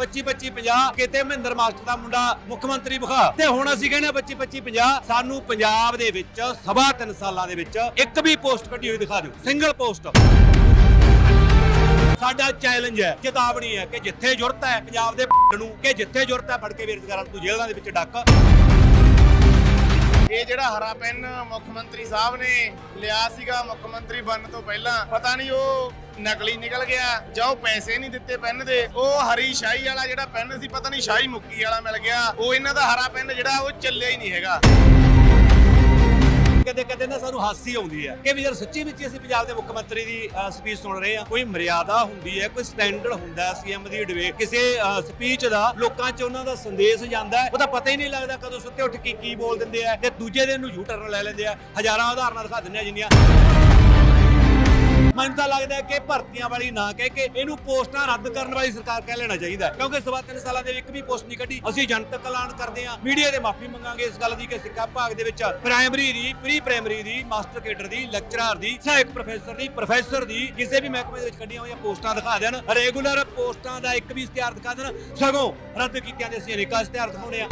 25 25 50 ਕਿਤੇ ਮਹਿੰਦਰ ਮਾਸਟਰ ਦਾ ਮੁੰਡਾ ਮੁੱਖ ਮੰਤਰੀ ਵਿਖਾ। ਤੇ ਹੁਣ ਅਸੀਂ ਕਹਿੰਦੇ 25 25 50 ਸਾਨੂੰ ਪੰਜਾਬ ਦੇ ਵਿੱਚ ਸਵਾ ਤਿੰਨ ਸਾਲਾਂ ਦੇ ਵਿੱਚ ਇੱਕ ਵੀ ਪੋਸਟ ਕੱਢੀ ਹੋਈ ਦਿਖਾ ਦਿਓ। ਸਿੰਗਲ ਪੋਸਟ ਸਾਡਾ ਚੈਲੰਜ ਹੈ ਚੇਤਾਵਨੀ ਹੈ ਕਿ ਜਿੱਥੇ ਜ਼ਰੂਰਤ ਹੈ ਪੰਜਾਬ ਦੇ ਨੂੰ, ਕਿ ਜਿੱਥੇ ਜ਼ਰੂਰਤ ਹੈ, ਫੜ ਕੇ ਬੇਰੁਜ਼ਗਾਰਾਂ ਨੂੰ ਜੇਲ੍ਹਾਂ ਦੇ ਵਿੱਚ ਡੱਕ। ਇਹ ਜਿਹੜਾ ਹਰਾ ਪੈਨ ਮੁੱਖ ਮੰਤਰੀ ਸਾਹਿਬ ਨੇ ਲਿਆ ਸੀਗਾ ਮੁੱਖ ਮੰਤਰੀ ਬਣਨ ਤੋਂ ਪਹਿਲਾਂ, ਪਤਾ ਨਹੀਂ ਉਹ ਨਕਲੀ ਨਿਕਲ ਗਿਆ ਜਾਂ ਉਹ ਪੈਸੇ ਨਹੀਂ ਦਿੱਤੇ ਪੈਨ ਦੇ। ਉਹ ਹਰੀ ਸ਼ਾਹੀ ਵਾਲਾ ਜਿਹੜਾ ਪੈਨ ਸੀ, ਪਤਾ ਨਹੀਂ ਸ਼ਾਹੀ ਮੁੱਕੀ ਵਾਲਾ ਮਿਲ ਗਿਆ। ਉਹ ਇਹਨਾਂ ਦਾ ਹਰਾ ਪੈਨ ਜਿਹੜਾ, ਉਹ ਚੱਲਿਆ ਹੀ ਨਹੀਂ ਹੈਗਾ। ਕਦੇ ਕਦੇ ਨਾ ਸਾਨੂੰ ਹਾਸੀ ਆਉਂਦੀ ਹੈ ਕਿ ਵੀ ਯਾਰ ਸੱਚੀ ਵਿੱਚ ਅਸੀਂ ਪੰਜਾਬ ਦੇ ਮੁੱਖ ਮੰਤਰੀ ਦੀ ਸਪੀਚ ਸੁਣ ਰਹੇ ਹਾਂ। ਕੋਈ ਮਰਿਆਦਾ ਹੁੰਦੀ ਹੈ, ਕੋਈ ਸਟੈਂਡਰਡ ਹੁੰਦਾ ਹੈ ਸੀਐਮ ਦੀ ਡਿਬੇਟ ਕਿਸੇ ਸਪੀਚ ਦਾ ਲੋਕਾਂ 'ਚ ਉਹਨਾਂ ਦਾ ਸੰਦੇਸ਼ ਜਾਂਦਾ ਹੈ। ਉਹਦਾ ਪਤਾ ਹੀ ਨਹੀਂ ਲੱਗਦਾ ਕਦੋਂ ਸੁੱਤੇ ਉੱਠ ਕੇ ਕੀ ਬੋਲ ਦਿੰਦੇ ਆ ਤੇ ਦੂਜੇ ਦਿਨ ਨੂੰ ਯੂ ਟਰਨ ਲੈ ਲੈਂਦੇ ਆ। ਹਜ਼ਾਰਾਂ ਉਦਾਹਰਨਾਂ ਦਿਖਾ ਦਿੰਦੇ ਆ ਜਿੰਨੀਆਂ ਮੈਨੂੰ ਤਾਂ ਲੱਗਦਾ ਹੈ ਕਿ ਭਰਤੀਆਂ ਵਾਲੀ ਨਾ ਕਹਿ ਕੇ ਇਹਨੂੰ ਪੋਸਟਾਂ ਰੱਦ ਕਰਨ ਵਾਲੀ ਸਰਕਾਰ ਕਹਿ ਲੈਣਾ ਚਾਹੀਦਾ ਹੈ। ਕਿਉਂਕਿ ਸਵਾ ਤਿੰਨ ਸਾਲਾਂ ਦੇ ਵਿੱਚ ਇੱਕ ਵੀ ਪੋਸਟ ਨਹੀਂ ਕੱਢੀ। ਅਸੀਂ ਜਨਤਕ ਐਲਾਨ ਕਰਦੇ ਹਾਂ। ਮੀਡੀਆ ਦੇ ਮਾਫੀ ਮੰਗਾਂਗੇ ਇਸ ਗੱਲ ਦੀ ਕਿ ਸਿੱਖਿਆ ਵਿਭਾਗ ਦੇ ਵਿੱਚ ਪ੍ਰਾਇਮਰੀ ਦੀ ਪ੍ਰੀ ਪ੍ਰਾਇਮਰੀ ਦੀ, ਮਾਸਟਰ ਕੇਡਰ ਦੀ, ਲੈਕਚਰਰ ਦੀ, ਸਹਾਇਕ ਪ੍ਰੋਫੈਸਰ ਦੀ ਪ੍ਰੋਫੈਸਰ ਦੀ ਕਿਸੇ ਵੀ ਮਹਿਕਮੇ ਦੇ ਵਿੱਚ ਕੱਢੀਆਂ ਹੋਈਆਂ ਪੋਸਟਾਂ ਦਿਖਾ ਦੇਣ। ਰੈਗੂਲਰ ਪੋਸਟਾਂ ਦਾ ਇੱਕ ਵੀ ਇਸ਼ਤਿਹਾਰ ਦਿਖਾ ਦੇਣ। ਸਗੋਂ ਰੱਦ ਕੀਤਿਆਂ ਦੇ ਅਸੀਂ ਅਨੇਕਾਂ ਇਸ਼ਤਿਹਾਰ ਦਿਖਾਉਣੇ ਆ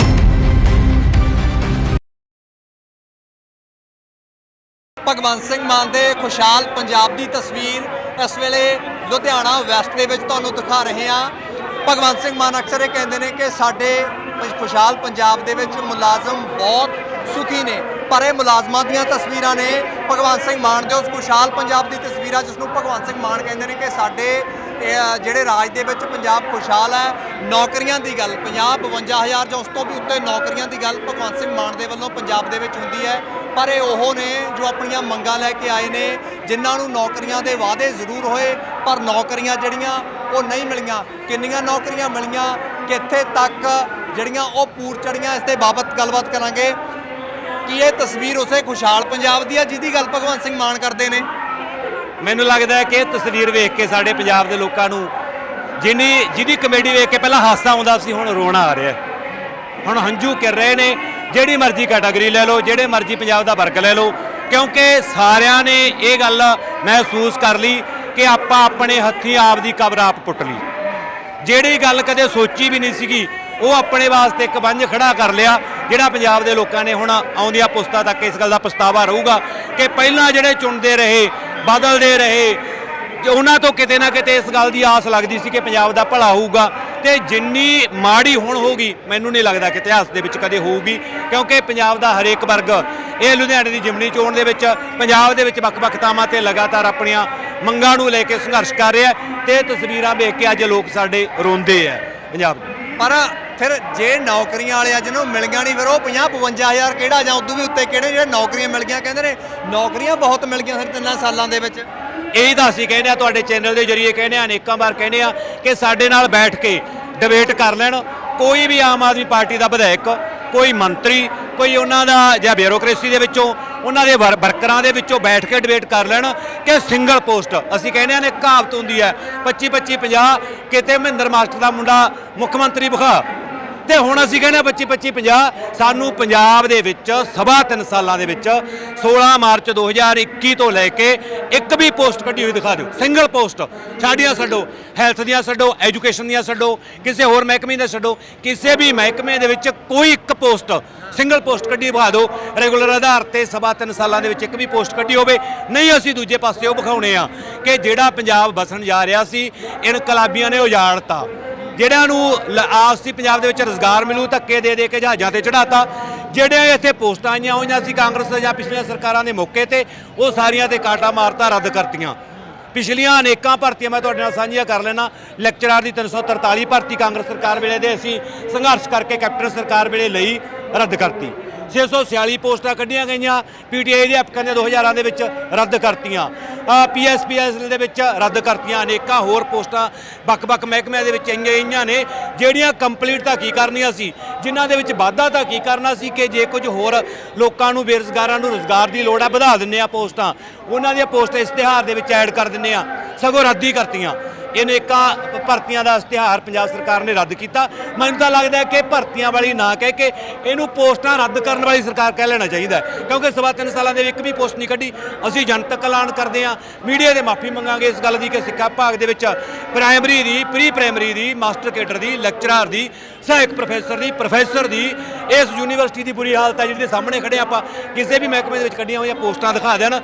ਭਗਵੰਤ ਸਿੰਘ ਮਾਨ ਦੇ ਖੁਸ਼ਹਾਲ ਪੰਜਾਬ ਦੀ ਤਸਵੀਰ ਇਸ ਵੇਲੇ ਲੁਧਿਆਣਾ ਵੈਸਟ ਦੇ ਵਿੱਚ ਤੁਹਾਨੂੰ ਦਿਖਾ ਰਹੇ ਹਾਂ। ਭਗਵੰਤ ਸਿੰਘ ਮਾਨ ਅਕਸਰ ਇਹ ਕਹਿੰਦੇ ਨੇ ਕਿ ਸਾਡੇ ਖੁਸ਼ਹਾਲ ਪੰਜਾਬ ਦੇ ਵਿੱਚ ਮੁਲਾਜ਼ਮ ਬਹੁਤ ਸੁਖੀ ਨੇ, ਪਰ ਇਹ ਮੁਲਾਜ਼ਮਾਂ ਦੀਆਂ ਤਸਵੀਰਾਂ ਨੇ। ਭਗਵੰਤ ਸਿੰਘ ਮਾਨ ਦੇ ਉਸ ਖੁਸ਼ਹਾਲ ਪੰਜਾਬ ਦੀ ਤਸਵੀਰਾਂ ਜਿਸ ਨੂੰ ਭਗਵੰਤ ਸਿੰਘ ਮਾਨ ਕਹਿੰਦੇ ਨੇ ਕਿ ਸਾਡੇ ਇਹ, ਜਿਹੜੇ ਰਾਜ ਦੇ ਵਿੱਚ ਪੰਜਾਬ ਖੁਸ਼ਹਾਲ ਹੈ ਨੌਕਰੀਆਂ ਦੀ ਗੱਲ 50 52000 ਜਾਂ ਉਸ ਤੋਂ ਵੀ ਉੱਤੇ ਨੌਕਰੀਆਂ ਦੀ ਗੱਲ ਭਗਵੰਤ ਸਿੰਘ ਮਾਨ ਦੇ ਵੱਲੋਂ ਪੰਜਾਬ ਦੇ ਵਿੱਚ ਹੁੰਦੀ ਹੈ। ਪਰ ਇਹ ਉਹ ਨੇ ਜੋ ਆਪਣੀਆਂ ਮੰਗਾਂ ਲੈ ਕੇ ਆਏ ਨੇ ਜਿਨ੍ਹਾਂ ਨੂੰ ਨੌਕਰੀਆਂ ਦੇ ਵਾਅਦੇ ਜ਼ਰੂਰ ਹੋਏ ਪਰ ਨੌਕਰੀਆਂ ਜਿਹੜੀਆਂ ਉਹ ਨਹੀਂ ਮਿਲੀਆਂ। ਕਿੰਨੀਆਂ ਨੌਕਰੀਆਂ ਮਿਲੀਆਂ ਕਿੱਥੇ ਤੱਕ ਜਿਹੜੀਆਂ ਉਹ ਪੂਰ ਚੜੀਆਂ ਇਸ ਦੇ ਬਾਬਤ ਗੱਲਬਾਤ ਕਰਾਂਗੇ। ਕੀ ਇਹ ਤਸਵੀਰ ਉਸੇ ਖੁਸ਼ਹਾਲ ਪੰਜਾਬ ਦੀ ਹੈ ਜਿਹਦੀ ਗੱਲ ਭਗਵੰਤ ਸਿੰਘ ਮਾਨ ਕਰਦੇ ਨੇ? ਮੈਨੂੰ ਲੱਗਦਾ ਹੈ ਕਿ ਇਹ ਤਸਵੀਰ ਵੇਖ ਕੇ ਸਾਡੇ ਪੰਜਾਬ ਦੇ ਲੋਕਾਂ ਨੂੰ ਜਿਨੀ ਜਿਹਦੀ ਕਮੇਡੀ ਵੇਖ ਕੇ ਪਹਿਲਾਂ ਹਾਸਾ ਆਉਂਦਾ ਸੀ, ਹੁਣ ਰੋਣਾ ਆ ਰਿਹਾ ਹੁਣ ਹੰਝੂ ਕਰ ਰਹੇ ਨੇ। ਜਿਹੜੀ ਮਰਜ਼ੀ ਕੈਟਾਗਰੀ ਲੈ ਲਓ, ਜਿਹੜੇ ਮਰਜ਼ੀ ਪੰਜਾਬ ਦਾ ਵਰਗ ਲੈ ਲਓ। ਕਿਉਂਕਿ ਸਾਰਿਆਂ ਨੇ ਇਹ ਗੱਲ ਮਹਿਸੂਸ ਕਰ ਲਈ ਕਿ ਆਪਾਂ ਆਪਣੇ ਹੱਥੀਂ ਆਪ ਦੀ ਕਬਰ ਆਪ ਪੁੱਟ ਲਈ। ਜਿਹੜੀ ਗੱਲ ਕਦੇ ਸੋਚੀ ਵੀ ਨਹੀਂ ਸੀਗੀ, ਉਹ ਆਪਣੇ ਵਾਸਤੇ ਇੱਕ ਬੰਝ ਖੜਾ ਕਰ ਲਿਆ, ਜਿਹੜਾ ਪੰਜਾਬ ਦੇ ਲੋਕਾਂ ਨੇ ਹੁਣ ਆਉਂਦੀਆਂ ਪੁਸਤਾਂ ਤੱਕ ਇਸ ਗੱਲ ਦਾ ਪਛਤਾਵਾ ਰਹੂਗਾ ਕਿ ਪਹਿਲਾਂ ਜਿਹੜੇ ਚੁਣਦੇ ਰਹੇ ਬਦਲਦੇ ਰਹੇ। ਉਹਨਾਂ ਤੋਂ ਕਿਤੇ ਨਾ ਕਿਤੇ ਇਸ ਗੱਲ ਦੀ ਆਸ ਲੱਗਦੀ ਸੀ ਕਿ ਪੰਜਾਬ ਦਾ ਭਲਾ ਹੋਊਗਾ। ਤੇ ਜਿੰਨੀ ਮਾੜੀ ਹੁਣ ਹੋਊਗੀ, ਮੈਨੂੰ ਨਹੀਂ ਲੱਗਦਾ ਕਿ ਇਤਿਹਾਸ ਦੇ ਵਿੱਚ ਕਦੇ ਹੋਊਗੀ। ਕਿਉਂਕਿ ਪੰਜਾਬ ਦਾ ਹਰੇਕ ਵਰਗ, ਇਹ ਲੁਧਿਆਣੇ ਦੀ ਜਿਮਨੀ ਚੋਣ ਦੇ ਵਿੱਚ, ਪੰਜਾਬ ਦੇ ਵਿੱਚ ਵੱਖ-ਵੱਖ ਥਾਵਾਂ ਤੇ ਲਗਾਤਾਰ ਆਪਣੀਆਂ ਮੰਗਾਂ ਨੂੰ ਲੈ ਕੇ ਸੰਘਰਸ਼ ਕਰ ਰਿਹਾ ਹੈ। ਤੇ ਤਸਵੀਰਾਂ ਵੇਖ ਕੇ ਅੱਜ ਲੋਕ ਸਾਡੇ ਰੋਂਦੇ ਆ ਪੰਜਾਬ ਪਰ ਫਿਰ ਜੇ ਨੌਕਰੀਆਂ ਵਾਲੇ ਆ ਜਿਹਨੂੰ ਮਿਲੀਆਂ ਨਹੀਂ, ਫਿਰ ਉਹ 50 55000 ਕਿਹੜਾ ਜਾਂ ਉਦੋਂ ਵੀ ਉੱਤੇ ਕਿਹੜੇ ਜਿਹੜੇ ਨੌਕਰੀਆਂ ਮਿਲ ਗਈਆਂ ਕਹਿੰਦੇ ਨੇ, ਨੌਕਰੀਆਂ ਬਹੁਤ ਮਿਲ ਗਈਆਂ ਫਿਰ ਤਿੰਨਾਂ ਸਾਲਾਂ ਦੇ ਵਿੱਚ। ਇਹੀ ਤਾਂ ਅਸੀਂ ਕਹਿੰਦੇ ਆ ਤੁਹਾਡੇ ਚੈਨਲ ਦੇ ਜਰੀਏ ਕਹਿੰਦੇ ਆ ਅਨੇਕਾਂ ਵਾਰ ਕਹਿੰਦੇ ਆ ਕਿ ਸਾਡੇ ਨਾਲ ਬੈਠ ਕੇ ਡਿਬੇਟ ਕਰ ਲੈਣ। ਕੋਈ ਵੀ ਆਮ ਆਦਮੀ ਪਾਰਟੀ ਦਾ ਵਿਧਾਇਕ, ਕੋਈ ਮੰਤਰੀ, ਕੋਈ ਉਹਨਾਂ ਦਾ ਜਾਂ ਬਿਊਰੋਕ੍ਰੇਸੀ ਦੇ ਵਿੱਚੋਂ, ਉਹਨਾਂ ਦੇ ਵਰ- ਵਰਕਰਾਂ ਦੇ ਵਿੱਚੋਂ ਬੈਠ ਕੇ ਡਿਬੇਟ ਕਰ ਲੈਣ ਕਿ ਸਿੰਗਲ ਪੋਸਟ ਅਸੀਂ ਕਹਿੰਦੇ ਆ ਨੇ ਕਹਾਵਤ ਹੁੰਦੀ ਹੈ 25 25 50 ਕਿਤੇ ਮਹਿੰਦਰ ਮਾਸਟਰ ਦਾ ਮੁੰਡਾ ਮੁੱਖ ਮੰਤਰੀ ਵਿਖਾ। ਤੇ ਹੁਣ ਅਸੀਂ ਕਹਿੰਦੇ 25 25 50 ਸਾਨੂੰ ਪੰਜਾਬ ਦੇ ਵਿੱਚ ਸਵਾ ਤਿੰਨ ਸਾਲਾਂ ਦੇ ਵਿੱਚ 16 ਮਾਰਚ 2021 ਤੋਂ ਲੈ ਕੇ ਇੱਕ ਵੀ ਪੋਸਟ ਕੱਢੀ ਹੋਈ ਦਿਖਾ ਦਿਓ। Single post. ਸਾਡੀਆਂ ਛੱਡੋ, ਹੈਲਥ ਦੀਆਂ ਛੱਡੋ, ਐਜੂਕੇਸ਼ਨ ਦੀਆਂ ਛੱਡੋ, ਕਿਸੇ ਹੋਰ ਮਹਿਕਮੇ ਦੇ ਛੱਡੋ, ਕਿਸੇ ਵੀ ਮਹਿਕਮੇ ਦੇ ਵਿੱਚ ਕੋਈ ਇੱਕ ਪੋਸਟ, ਸਿੰਗਲ ਪੋਸਟ ਕੱਢੀ ਵਿਖਾ ਦਿਓ। ਰੈਗੂਲਰ ਆਧਾਰ ਤੇ ਸਵਾ ਤਿੰਨ ਸਾਲਾਂ ਦੇ ਵਿੱਚ ਇੱਕ ਵੀ ਪੋਸਟ ਕੱਢੀ ਹੋਵੇ। ਨਹੀਂ ਅਸੀਂ ਦੂਜੇ ਪਾਸੇ ਉਹ ਵਿਖਾਉਣੇ ਆ ਕਿ ਜਿਹੜਾ ਪੰਜਾਬ ਵਸਣ ਜਾ ਰਿਹਾ ਸੀ, ਇਨਕਲਾਬੀਆਂ ਨੇ ਉਜਾੜਤਾ। ਜਿਹੜਿਆਂ ਨੂੰ ਲ- ਆਸ ਸੀ ਪੰਜਾਬ ਦੇ ਵਿੱਚ ਰੋਜ਼ਗਾਰ ਮਿਲੂ, ਧੱਕੇ ਦੇ ਦੇ ਕੇ ਜਹਾਜ਼ਾਂ ਤੇ ਚੜਾਤਾ ਜਿਹੜੇ ਇੱਥੇ ਪੋਸਟਾਂ ਆਈਆਂ ਹੋਈਆਂ ਸੀ ਕਾਂਗਰਸ ਜਾਂ ਪਿਛਲੀਆਂ ਸਰਕਾਰਾਂ ਦੇ ਮੌਕੇ ਤੇ, ਉਹ ਸਾਰੀਆਂ ਤੇ ਕਾਟਾ ਮਾਰਤਾ, ਰੱਦ ਕਰਤੀਆਂ। ਪਿਛਲੀਆਂ ਅਨੇਕਾਂ ਭਰਤੀਆਂ ਮੈਂ ਤੁਹਾਡੇ ਨਾਲ ਸਾਂਝੀਆਂ ਕਰ ਲੈਣਾ ਲੈਕਚਰਰ ਦੀ 343 ਭਰਤੀ ਕਾਂਗਰਸ ਸਰਕਾਰ ਵੇਲੇ ਦੇ ਅਸੀਂ ਸੰਘਰਸ਼ ਕਰਕੇ ਕੈਪਟਨ ਸਰਕਾਰ ਵੇਲੇ ਲਈ ਰੱਦ ਕਰਤੀ। 646 ਪੋਸਟਾਂ ਕੱਢੀਆਂ ਗਈਆਂ, ਪੀਟੀਆਈ ਦੇ ਅਪਕਾਂ ਦੇ 2000 ਦੇ ਵਿੱਚ ਰੱਦ ਕਰਤੀਆਂ। ਪੀਐਸਪੀਐਸ ਦੇ ਵਿੱਚ ਰੱਦ ਕਰਤੀਆਂ ਅਨੇਕਾਂ ਹੋਰ ਪੋਸਟਾਂ, ਵੱਖ-ਵੱਖ ਮਹਿਕਮਿਆਂ ਦੇ ਵਿੱਚ ਆਈਆਂ ਗਈਆਂ ਨੇ, ਜਿਹੜੀਆਂ ਕੰਪਲੀਟ ਤਾਂ ਕੀ ਕਰਨੀਆਂ ਸੀ, ਜਿਨ੍ਹਾਂ ਦੇ ਵਿੱਚ ਵਾਧਾ ਤਾਂ ਕੀ ਕਰਨਾ ਸੀ ਕਿ ਜੇ ਕੁਝ ਹੋਰ ਲੋਕਾਂ ਨੂੰ, ਬੇਰੁਜ਼ਗਾਰਾਂ ਨੂੰ ਰੋਜ਼ਗਾਰ ਦੀ ਲੋੜ ਹੈ ਵਧਾ ਦਿੰਨੇ ਆ ਪੋਸਟਾਂ, ਉਹਨਾਂ ਦੀਆਂ ਪੋਸਟਾਂ ਇਸ਼ਤਿਹਾਰ ਦੇ ਵਿੱਚ ਐਡ ਕਰ ਦਿੰਨੇ ਆ, ਸਗੋਂ ਰੱਦ ਹੀ ਕਰਤੀਆਂ। ਇਹਨੇਕਾਂ ਭ- ਭਰਤੀਆਂ ਦਾ ਇਸ਼ਤਿਹਾਰ ਪੰਜਾਬ ਸਰਕਾਰ ਨੇ ਰੱਦ ਕੀਤਾ। ਮੈਨੂੰ ਤਾਂ ਲੱਗਦਾ ਹੈ ਕਿ ਭਰਤੀਆਂ ਵਾਲੀ ਨਾ ਕਹਿ ਕੇ ਇਹਨੂੰ ਪੋਸਟਾਂ ਰੱਦ ਕਰਨ ਵਾਲੀ ਸਰਕਾਰ ਕਹਿ ਲੈਣਾ ਚਾਹੀਦਾ ਕਿਉਂਕਿ ਸਵਾ ਤਿੰਨ ਸਾਲਾਂ ਦੇ ਵਿੱਚ ਇੱਕ ਵੀ ਪੋਸਟ ਨਹੀਂ ਕੱਢੀ। ਅਸੀਂ ਜਨਤਕ ਐਲਾਨ ਕਰਦੇ ਹਾਂ। ਮੀਡੀਆ ਦੇ ਮਾਫੀ ਮੰਗਾਂਗੇ ਇਸ ਗੱਲ ਦੀ ਕਿ ਸਿੱਖਿਆ ਵਿਭਾਗ ਦੇ ਵਿੱਚ ਪ੍ਰਾਇਮਰੀ ਦੀ ਪ੍ਰੀ ਪ੍ਰਾਇਮਰੀ ਦੀ, ਮਾਸਟਰ ਕੇਡਰ ਦੀ, ਲੈਕਚਰਰ ਦੀ, ਸਹਾਇਕ ਪ੍ਰੋਫੈਸਰ ਦੀ ਪ੍ਰੋਫੈਸਰ ਦੀ ਇਸ ਯੂਨੀਵਰਸਿਟੀ ਦੀ ਬੁਰੀ ਹਾਲਤ ਹੈ ਜਿਹਦੇ ਸਾਹਮਣੇ ਖੜੇ ਆਪਾਂ। ਕਿਸੇ ਵੀ ਮਹਿਕਮੇ ਦੇ ਵਿੱਚ ਕੱਢੀਆਂ ਹੋਈਆਂ ਪੋਸਟਾਂ ਦਿਖਾ ਦੇਣ।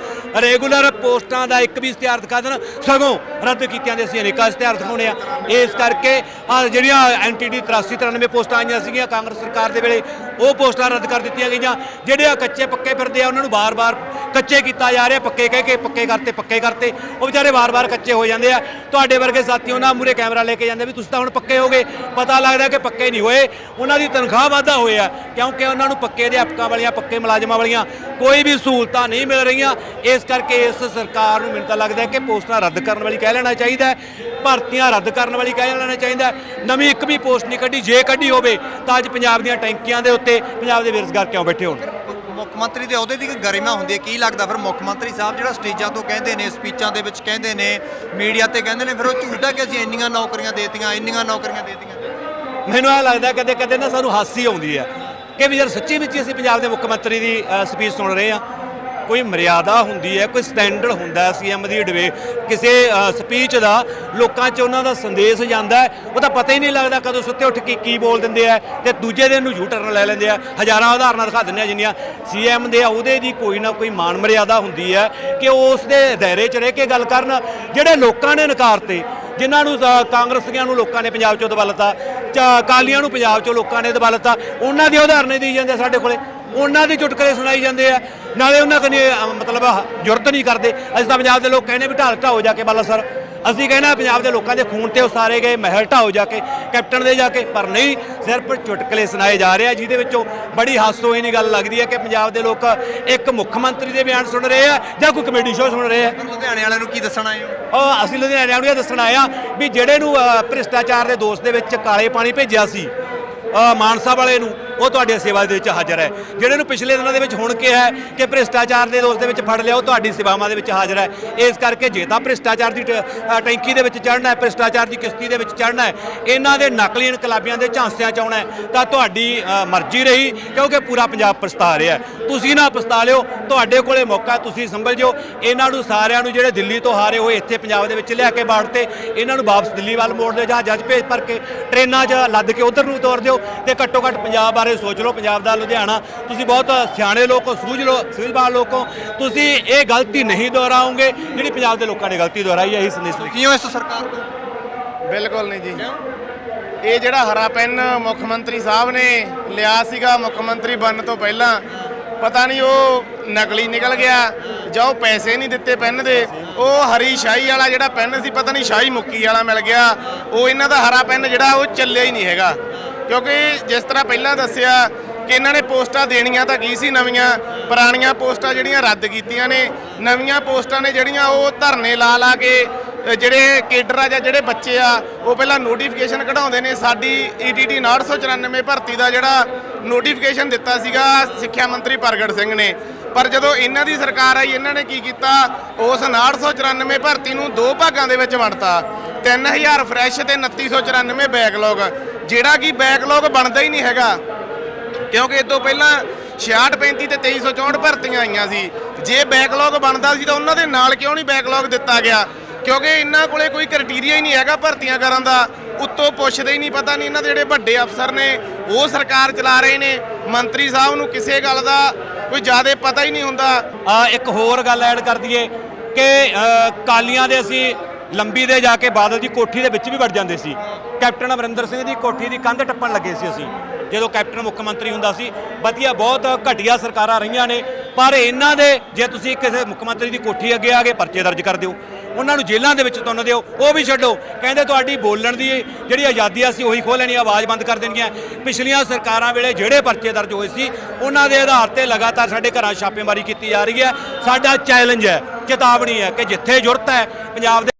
ਰੈਗੂਲਰ ਪੋਸਟਾਂ ਦਾ ਇੱਕ ਵੀ ਇਸ਼ਤਿਹਾਰ ਦਿਖਾ ਦੇਣ। ਸਗੋਂ ਰੱਦ ਕੀਤਿਆਂ ਦੇ ਅਸੀਂ ਅਨੇਕਾਂ ਇਸ਼ਤਿਹਾਰ ਦਿਖਾਉਣੇ ਆ। ਇਸ ਕਰਕੇ ਆ ਜਿਹੜੀਆਂ ਐਨਟੀਡੀ 83 93 ਪੋਸਟਾਂ ਆਈਆਂ ਸੀਗੀਆਂ, ਕਾਂਗਰਸ ਸਰਕਾਰ ਦੇ ਵੇਲੇ ਉਹ ਪੋਸਟਾਂ ਰੱਦ ਕਰ ਦਿੱਤੀਆਂ ਗਈਆਂ ਜਿਹੜੇ ਆ ਕੱਚੇ ਪੱਕੇ ਫਿਰਦੇ ਆ, ਉਹਨਾਂ ਨੂੰ ਬਾਰ-ਬਾਰ ਕੱਚੇ ਕੀਤਾ ਜਾ ਰਿਹਾ, ਪੱਕੇ ਕਹਿ ਕੇ ਪੱਕੇ ਕਰਤੇ ਪੱਕੇ ਕਰਤੇ। ਉਹ ਵਿਚਾਰੇ ਵਾਰ ਵਾਰ ਕੱਚੇ ਹੋ ਜਾਂਦੇ ਆ। ਤੁਹਾਡੇ ਵਰਗੇ ਸਾਥੀ ਉਹਨਾਂ ਮੂਰੇ ਕੈਮਰਾ ਲੈ ਕੇ ਜਾਂਦੇ ਵੀ ਤੁਸੀਂ ਤਾਂ ਹੁਣ ਪੱਕੇ ਹੋ ਗਏ ਪਤਾ ਲੱਗਦਾ ਕਿ ਪੱਕੇ ਨਹੀਂ ਹੋਏ। ਉਹਨਾਂ ਦੀ ਤਨਖਾਹ ਵਾਧਾ ਹੋਇਆ ਕਿਉਂਕਿ ਉਹਨਾਂ ਨੂੰ ਪੱਕੇ ਅਧਿਆਪਕਾਂ ਵਾਲੀਆਂ, ਪੱਕੇ ਮੁਲਾਜ਼ਮਾਂ ਵਾਲੀਆਂ ਕੋਈ ਵੀ ਸਹੂਲਤਾਂ ਨਹੀਂ ਮਿਲ ਰਹੀਆਂ। ਇਸ ਕਰਕੇ ਇਸ ਸਰਕਾਰ ਨੂੰ ਮੈਨੂੰ ਤਾਂ ਲੱਗਦਾ ਕਿ ਪੋਸਟਾਂ ਰੱਦ ਕਰਨ ਵਾਲੀ ਕਹਿ ਲੈਣਾ ਚਾਹੀਦਾ ਹੈ, ਭਰਤੀਆਂ ਰੱਦ ਕਰਨ ਵਾਲੀ ਕਹਿ ਲੈਣਾ ਚਾਹੀਦਾ ਹੈ। ਨਵੀਂ ਇੱਕ ਵੀ ਪੋਸਟ ਨਹੀਂ ਕੱਢੀ, ਜੇ ਕੱਢੀ ਹੋਵੇ ਤਾਂ ਅੱਜ ਪੰਜਾਬ ਦੀਆਂ ਟੈਂਕੀਆਂ ਦੇ ਉੱਤੇ, ਪੰਜਾਬ ਦੇ ਬੇਰੁਜ਼ਗਾਰ ਕਿਉਂ ਬੈਠੇ ਹੋਣ? ਮੁੱਖ ਮੰਤਰੀ ਦੇ ਅਹੁਦੇ ਦੀ ਕੋਈ ਗਰਿਮਾ ਹੁੰਦੀ ਹੈ। ਕੀ ਲੱਗਦਾ ਫਿਰ ਮੁੱਖ ਮੰਤਰੀ ਸਾਹਿਬ ਜਿਹੜਾ ਸਟੇਜਾਂ ਤੋਂ ਕਹਿੰਦੇ ਨੇ, ਸਪੀਚਾਂ ਦੇ ਵਿੱਚ ਕਹਿੰਦੇ ਨੇ, ਮੀਡੀਆ ਤੇ ਕਹਿੰਦੇ ਨੇ, ਫਿਰ ਉਹ ਝੂਠਾ ਕਿ ਅਸੀਂ ਇੰਨੀਆਂ ਨੌਕਰੀਆਂ ਦੇਤੀਆਂ, ਇੰਨੀਆਂ ਨੌਕਰੀਆਂ ਦੇਤੀਆਂ? ਮੈਨੂੰ ਇਹ ਲੱਗਦਾ ਕਦੇ ਕਦੇ ਨਾ ਸਾਨੂੰ ਹਾਸੀ ਆਉਂਦੀ ਹੈ ਕਿ ਵੀ ਯਾਰ ਸੱਚੀ ਵਿੱਚ ਹੀ ਅਸੀਂ ਪੰਜਾਬ ਦੇ ਮੁੱਖ ਮੰਤਰੀ ਦੀ ਸਪੀਚ ਸੁਣ ਰਹੇ ਹਾਂ। ਕੋਈ ਮਰਿਆਦਾ ਹੁੰਦੀ ਹੈ, ਕੋਈ ਸਟੈਂਡਰਡ ਹੁੰਦਾ ਸੀਐਮ ਦੀ ਡਿਬੇ ਕਿਸੇ ਸਪੀਚ ਦਾ, ਲੋਕਾਂ 'ਚ ਉਹਨਾਂ ਦਾ ਸੰਦੇਸ਼ ਜਾਂਦਾ ਉਹ ਤਾਂ ਪਤਾ ਹੀ ਨਹੀਂ ਲੱਗਦਾ ਕਦੋਂ ਸੁੱਤੇ ਉੱਠ ਕੇ ਕੀ ਬੋਲ ਦਿੰਦੇ ਆ, ਤੇ ਦੂਜੇ ਦਿਨ ਨੂੰ ਯੂ ਟਰਨ ਲੈ ਲੈਂਦੇ ਆ, ਹਜ਼ਾਰਾਂ ਉਦਾਹਰਨਾਂ ਦਿਖਾ ਦਿੰਦੇ ਆ ਜਿੰਨੀਆਂ ਸੀਐਮ ਦੇ ਅਹੁਦੇ ਦੀ ਕੋਈ ਨਾ ਕੋਈ ਮਾਨ ਮਰਿਆਦਾ ਹੁੰਦੀ ਹੈ ਕਿ ਉਸ ਦੇ ਦਾਇਰੇ 'ਚ ਰਹਿ ਕੇ ਗੱਲ ਕਰਨ, ਜਿਹੜੇ ਲੋਕਾਂ ਨੇ ਨਕਾਰਤੇ ਜਿਨ੍ਹਾਂ ਨੂੰ ਅ, ਕਾਂਗਰਸੀਆਂ ਨੂੰ ਲੋਕਾਂ ਨੇ ਪੰਜਾਬ ਚੋਂ ਦਬਲਤਾ ਚਾ ਕਾਲੀਆਂ ਨੂੰ ਪੰਜਾਬ ਚੋਂ ਲੋਕਾਂ ਨੇ ਦਬਲਤਾ ਉਹਨਾਂ ਦੀ ਉਦਾਹਰਨੇ ਦੀ ਜਾਂਦੇ ਆ ਸਾਡੇ ਕੋਲੇ ਉਹਨਾਂ ਦੀ ਚੁਟਕਲੇ ਸੁਣਾਈ ਜਾਂਦੇ ਆ ਨਾਲੇ ਉਹਨਾਂ ਕਨੇ ਮਤਲਬ ਜੁਰਤ ਨਹੀਂ ਕਰਦੇ। ਅਸੀਂ ਤਾਂ ਪੰਜਾਬ ਦੇ ਲੋਕ ਕਹਿੰਦੇ ਵੀ ਢਾਲ ਢਾਓ ਜਾ ਕੇ ਬਾਲਾ ਸਰ। ਅਸੀਂ ਕਹਿੰਦੇ ਪੰਜਾਬ ਦੇ ਲੋਕਾਂ ਦੇ ਖੂਨ ਤੇ ਉਸਾਰੇ ਗਏ ਮਹਿਲ ਢਾਓ ਜਾ ਕੇ ਕੈਪਟਨ ਦੇ ਜਾ ਕੇ ਪਰ ਨਹੀਂ ਸਿਰਫ ਚੁਟਕਲੇ ਸੁਣਾਏ ਜਾ ਰਹੇ ਆ ਜਿਹਦੇ ਵਿੱਚੋਂ ਬੜੀ ਹਾਸੋਹੀਣੀ ਨਹੀਂ ਗੱਲ ਲੱਗਦੀ ਹੈ ਕਿ ਪੰਜਾਬ ਦੇ ਲੋਕ ਇੱਕ ਮੁੱਖ ਮੰਤਰੀ ਦੇ ਬਿਆਨ ਸੁਣ ਰਹੇ ਆ ਜਾਂ ਕੋਈ ਕਮੇਡੀ ਸ਼ੋਅ ਸੁਣ ਰਹੇ ਆ? ਲੁਧਿਆਣੇ ਵਾਲਿਆਂ ਨੂੰ ਕੀ ਦੱਸਣ ਆਏ ਹੋ? ਉਹ ਅਸੀਂ ਲੁਧਿਆਣੇ ਨੂੰ ਇਹ ਦੱਸਣ ਆਇਆ ਵੀ ਜਿਹੜੇ ਨੂੰ ਭ੍ਰਿਸ਼ਟਾਚਾਰ ਦੇ ਦੋਸ਼ ਦੇ ਵਿੱਚ ਕਾਲੇ ਪਾਣੀ ਭੇਜਿਆ ਸੀ ਮਾਨਸਾ ਵਾਲੇ ਨੂੰ ਉਹ ਤੁਹਾਡੀ ਸੇਵਾ ਦੇ ਵਿੱਚ ਹਾਜ਼ਰ ਹੈ। ਜਿਹੜੇ ਨੂੰ ਪਿਛਲੇ ਦਿਨਾਂ ਦੇ ਵਿੱਚ ਹੁਣ ਕਿਹਾ ਹੈ ਕਿ ਭ੍ਰਿਸ਼ਟਾਚਾਰ ਦੇ ਦੋਸ਼ ਦੇ ਵਿੱਚ ਫੜ ਲਿਆ, ਉਹ ਤੁਹਾਡੀ ਸੇਵਾਵਾਂ ਦੇ ਵਿੱਚ ਹਾਜ਼ਰ ਹੈ। ਇਸ ਕਰਕੇ ਜੇ ਤਾਂ ਭ੍ਰਿਸ਼ਟਾਚਾਰ ਦੀ ਟ- ਟੈਂਕੀ ਦੇ ਵਿੱਚ ਚੜ੍ਹਨਾ ਹੈ, ਭ੍ਰਿਸ਼ਟਾਚਾਰ ਦੀ ਕਿਸ਼ਤੀ ਦੇ ਵਿੱਚ ਚੜ੍ਹਨਾ ਹੈ, ਇਹਨਾਂ ਦੇ ਨਕਲੀ ਇਨਕਲਾਬੀਆਂ ਦੇ ਝਾਂਸਿਆਂ ਚ ਆਉਣਾ ਤਾਂ ਤੁਹਾਡੀ ਮਰਜ਼ੀ ਰਹੀ, ਕਿਉਂਕਿ ਪੂਰਾ ਪੰਜਾਬ ਪਛਤਾ ਰਿਹਾ ਤੁਸੀਂ ਨਾ ਪਛਤਾ ਲਿਓ, ਤੁਹਾਡੇ ਕੋਲੇ ਮੌਕਾ, ਤੁਸੀਂ ਸੰਭਲ ਜਿਓ। ਇਹਨਾਂ ਨੂੰ ਸਾਰਿਆਂ ਨੂੰ ਜਿਹੜੇ ਦਿੱਲੀ ਤੋਂ ਹਾਰੇ ਹੋਏ, ਇੱਥੇ ਪੰਜਾਬ ਦੇ ਵਿੱਚ ਲਿਆ ਕੇ ਬਾੜਤੇ ਇਹਨਾਂ ਨੂੰ ਵਾਪਸ ਦਿੱਲੀ ਵੱਲ ਮੋੜ ਦਿਓ ਜਾਂ ਜੱਜ ਭੇਜ ਭਰ ਕੇ, ਟ੍ਰੇਨਾਂ 'ਚ ਲੱਦ ਕੇ ਉਧਰ ਨੂੰ ਤੋਰ ਦਿਓ ਤੇ ਘੱਟੋ ਘੱਟ ਪੰਜਾਬ ਬਾਰੇ ਸੋਚ ਲਓ ਪੰਜਾਬ ਦਾ ਲੁਧਿਆਣਾ। ਤੁਸੀਂ ਬਹੁਤ ਸਿਆਣੇ ਲੋਕ ਹੋ ਸੂਝ ਲੋ ਸੂਝਵਾਨ ਲੋਕ ਹੋ। ਤੁਸੀਂ ਇਹ ਗਲਤੀ ਨਹੀਂ ਦੁਹਰਾਓਗੇ ਜਿਹੜੀ ਪੰਜਾਬ ਦੇ ਲੋਕਾਂ ਨੇ ਗਲਤੀ ਦੁਹਰਾਈ ਹੈ ਇਹੀ ਸੰਦੇਸ਼ ਕਿਉਂ ਇਸ ਸਰਕਾਰ ਤੋਂ? ਬਿਲਕੁਲ ਨਹੀਂ ਜੀ। ਇਹ ਜਿਹੜਾ ਹਰਾ ਪੈਨ ਮੁੱਖ ਮੰਤਰੀ ਸਾਹਿਬ ਨੇ ਲਿਆ ਸੀਗਾ ਮੁੱਖ ਮੰਤਰੀ ਬਣਨ ਤੋਂ ਪਹਿਲਾਂ ਪਤਾ ਨਹੀਂ ਉਹ ਨਕਲੀ ਨਿਕਲ ਗਿਆ ਜਾਂ ਉਹ ਪੈਸੇ ਨਹੀਂ ਦਿੱਤੇ ਪੈਨ ਦੇ। ਉਹ ਹਰੀ ਸ਼ਾਹੀ ਵਾਲਾ ਜਿਹੜਾ ਪੈਨ ਸੀ ਪਤਾ ਨਹੀਂ ਸ਼ਾਹੀ ਮੁੱਕੀ ਵਾਲਾ ਮਿਲ ਗਿਆ। ਉਹ ਇਹਨਾਂ ਦਾ ਹਰਾ ਪੈਨ ਜਿਹੜਾ ਉਹ ਚੱਲਿਆ ਹੀ ਨਹੀਂ ਹੈਗਾ। ਕਿਉਂਕਿ ਜਿਸ ਤਰ੍ਹਾਂ ਪਹਿਲਾਂ ਦੱਸਿਆ ਕਿ ਇਹਨਾਂ ਨੇ ਪੋਸਟਾਂ ਦੇਣੀਆਂ ਤਾਂ ਕੀ ਸੀ ਨਵੀਆਂ, ਪੁਰਾਣੀਆਂ ਪੋਸਟਾਂ ਜਿਹੜੀਆਂ ਰੱਦ ਕੀਤੀਆਂ ਨੇ, ਨਵੀਆਂ ਪੋਸਟਾਂ ਨੇ ਜਿਹੜੀਆਂ ਉਹ ਧਰਨੇ ਲਾ ਲਾ ਕੇ ਜਿਹੜੇ ਕੇਡਰ ਆ ਜਾਂ ਜਿਹੜੇ ਬੱਚੇ ਆ, ਉਹ ਪਹਿਲਾਂ ਨੋਟੀਫਿਕੇਸ਼ਨ ਕਢਾਉਂਦੇ ਨੇ। ਸਾਡੀ E ਈਟੀਟੀ 994 ਭਰਤੀ ਦਾ ਜਿਹੜਾ ਨੋਟੀਫਿਕੇਸ਼ਨ ਦਿੱਤਾ ਸੀਗਾ ਸਿੱਖਿਆ ਮੰਤਰੀ ਪ੍ਰਗਟ ਸਿੰਘ ਨੇ। ਪਰ ਜਦੋਂ ਇਹਨਾਂ ਦੀ ਸਰਕਾਰ ਆਈ, ਇਹਨਾਂ ਨੇ ਕੀ ਕੀਤਾ? ਉਸ 994 ਭਰਤੀ ਨੂੰ ਦੋ ਭਾਗਾਂ ਦੇ ਵਿੱਚ ਵੰਡਤਾ। 3000 ਫਰੈਸ਼ ਤੇ 2994 ਬੈਕਲੌਗ ਜਿਹੜਾ ਕਿ ਬੈਕਲੌਗ ਬਣਦਾ ਹੀ ਨਹੀਂ ਹੈਗਾ। ਕਿਉਂਕਿ ਇਸ ਤੋਂ ਪਹਿਲਾਂ 66 35 ਤੇ 2364 ਭਰਤੀਆਂ ਆਈਆਂ ਸੀ। ਜੇ ਬੈਕਲੌਗ ਬਣਦਾ ਸੀ ਤਾਂ ਉਹਨਾਂ ਦੇ ਨਾਲ ਕਿਉਂ ਨਹੀਂ ਬੈਕਲੌਗ ਦਿੱਤਾ ਗਿਆ? ਕਿਉਂਕਿ ਇਹਨਾਂ ਕੋਲੇ ਕੋਈ ਕ੍ਰਾਈਟੇਰੀਆ ਹੀ ਨਹੀਂ ਹੈਗਾ ਭਰਤੀਆਂ ਕਰਨ ਦਾ। ਉੱਤੋਂ ਪੁੱਛਦੇ ਹੀ ਨਹੀਂ ਪਤਾ ਨਹੀਂ ਇਹਨਾਂ ਦੇ ਜਿਹੜੇ ਵੱਡੇ ਅਫਸਰ ਨੇ ਉਹ ਸਰਕਾਰ ਚਲਾ ਰਹੇ ਨੇ। ਮੰਤਰੀ ਸਾਹਿਬ ਨੂੰ ਕਿਸੇ ਗੱਲ ਦਾ ਕੋਈ ਜ਼ਿਆਦਾ ਪਤਾ ਹੀ ਨਹੀਂ ਹੁੰਦਾ। ਇੱਕ ਹੋਰ ਗੱਲ ਐਡ ਕਰ ਦਈਏ ਕਿ ਅ, ਕਾਲੀਆਂ ਦੇ ਅਸੀਂ ਲੰਬੀ ਦੇ ਜਾ ਕੇ ਬਾਦਲ ਦੀ ਕੋਠੀ ਦੇ ਵਿੱਚ ਵੀ ਵੜ ਜਾਂਦੇ ਸੀ। ਕੈਪਟਨ ਅਮਰਿੰਦਰ ਸਿੰਘ ਦੀ ਕੋਠੀ ਦੀ ਕੰਧ ਟੱਪਣ ਲੱਗੇ ਸੀ ਅਸੀਂ। ਜਦੋਂ ਕੈਪਟਨ ਮੁੱਖ ਮੰਤਰੀ ਹੁੰਦਾ ਸੀ, ਵਧੀਆ ਬਹੁਤ ਘਟੀਆ ਸਰਕਾਰਾਂ ਰਹੀਆਂ ਨੇ, ਪਰ ਇਹਨਾਂ ਦੇ ਜੇ ਤੁਸੀਂ ਕਿਸੇ ਮੁੱਖ ਮੰਤਰੀ ਦੀ ਕੋਠੀ ਅੱਗੇ ਆ ਕੇ ਪਰਚੇ ਦਰਜ ਕਰ ਦਿਓ, ਉਹਨਾਂ ਨੂੰ ਜੇਲ੍ਹਾਂ ਦੇ ਵਿੱਚ ਤੁੰਨ ਦਿਓ, ਉਹ ਵੀ ਛੱਡੋ। ਕਹਿੰਦੇ ਤੁਹਾਡੀ ਬੋਲਣ ਦੀ ਜਿਹੜੀ ਆਜ਼ਾਦੀ ਆ ਸੀ ਉਹੀ ਖੋਹ ਲੈਣੀ ਆਵਾਜ਼ ਬੰਦ ਕਰ ਦੇਣੀਆਂ ਪਿਛਲੀਆਂ ਸਰਕਾਰਾਂ ਵੇਲੇ ਜਿਹੜੇ ਪਰਚੇ ਦਰਜ ਹੋਏ ਸੀ, ਉਹਨਾਂ ਦੇ ਆਧਾਰ ਤੇ ਲਗਾਤਾਰ ਸਾਡੇ ਘਰਾਂ 'ਚ ਛਾਪੇਮਾਰੀ ਕੀਤੀ ਜਾ ਰਹੀ ਹੈ। ਸਾਡਾ ਚੈਲੰਜ ਹੈ, ਚੇਤਾਵਨੀ ਹੈ ਕਿ ਜਿੱਥੇ ਜ਼ਰੂਰਤ ਹੈ, ਪੰਜਾਬ ਦੇ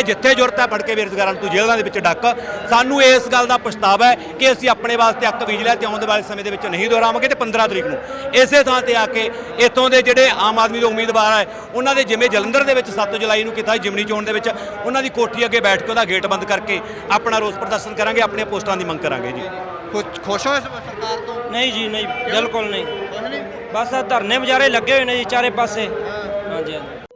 ਕਿ ਜਿੱਥੇ ਜ਼ਰੂਰਤ ਹੈ ਫੜ ਕੇ ਬੇਰੁਜ਼ਗਾਰਾਂ ਨੂੰ ਤੂੰ ਜੇਲ੍ਹਾਂ ਦੇ ਵਿੱਚ ਡੱਕ। ਸਾਨੂੰ ਇਸ ਗੱਲ ਦਾ ਪਛਤਾਵਾ ਹੈ ਕਿ ਅਸੀਂ ਆਪਣੇ ਵਾਸਤੇ ਅੱਕ ਬੀਜ ਲਿਆ ਤੇ ਆਉਣ ਵਾਲੇ ਸਮੇਂ ਦੇ ਵਿੱਚ ਨਹੀਂ ਦੁਹਰਾਵਾਂਗੇ ਤੇ 15 ਤਰੀਕ ਨੂੰ। ਇਸੇ ਥਾਂ ਤੇ ਆ ਕੇ ਇੱਥੋਂ ਦੇ ਜਿਹੜੇ ਆਮ ਆਦਮੀ ਦੇ ਉਮੀਦਵਾਰ ਹੈ ਉਹਨਾਂ ਦੇ ਜਿਵੇਂ ਜਲੰਧਰ ਦੇ ਵਿੱਚ 7 ਜੁਲਾਈ ਨੂੰ ਕੀਤਾ ਸੀ ਜਿਮਨੀ ਚੋਣ ਦੇ ਵਿੱਚ ਉਹਨਾਂ ਦੀ ਕੋਠੀ ਅੱਗੇ ਬੈਠ ਕੇ ਉਹਦਾ ਗੇਟ ਬੰਦ ਕਰਕੇ ਆਪਣਾ ਰੋਸ ਪ੍ਰਦਰਸ਼ਨ ਕਰਾਂਗੇ ਆਪਣੀਆਂ ਪੋਸਟਾਂ ਦੀ ਮੰਗ ਕਰਾਂਗੇ ਜੀ। ਕੁਝ ਖੁਸ਼ ਹੋ ਇਸ ਸਰਕਾਰ ਤੋਂ? ਨਹੀਂ ਜੀ ਨਹੀਂ ਬਿਲਕੁਲ ਨਹੀਂ। ਬਸ ਆਹ ਧਰਨੇ ਵਿਚਾਰੇ ਲੱਗੇ ਹੋਏ ਨੇ ਜੀ ਚਾਰੇ ਪਾਸੇ। ਹਾਂਜੀ ਹਾਂਜੀ।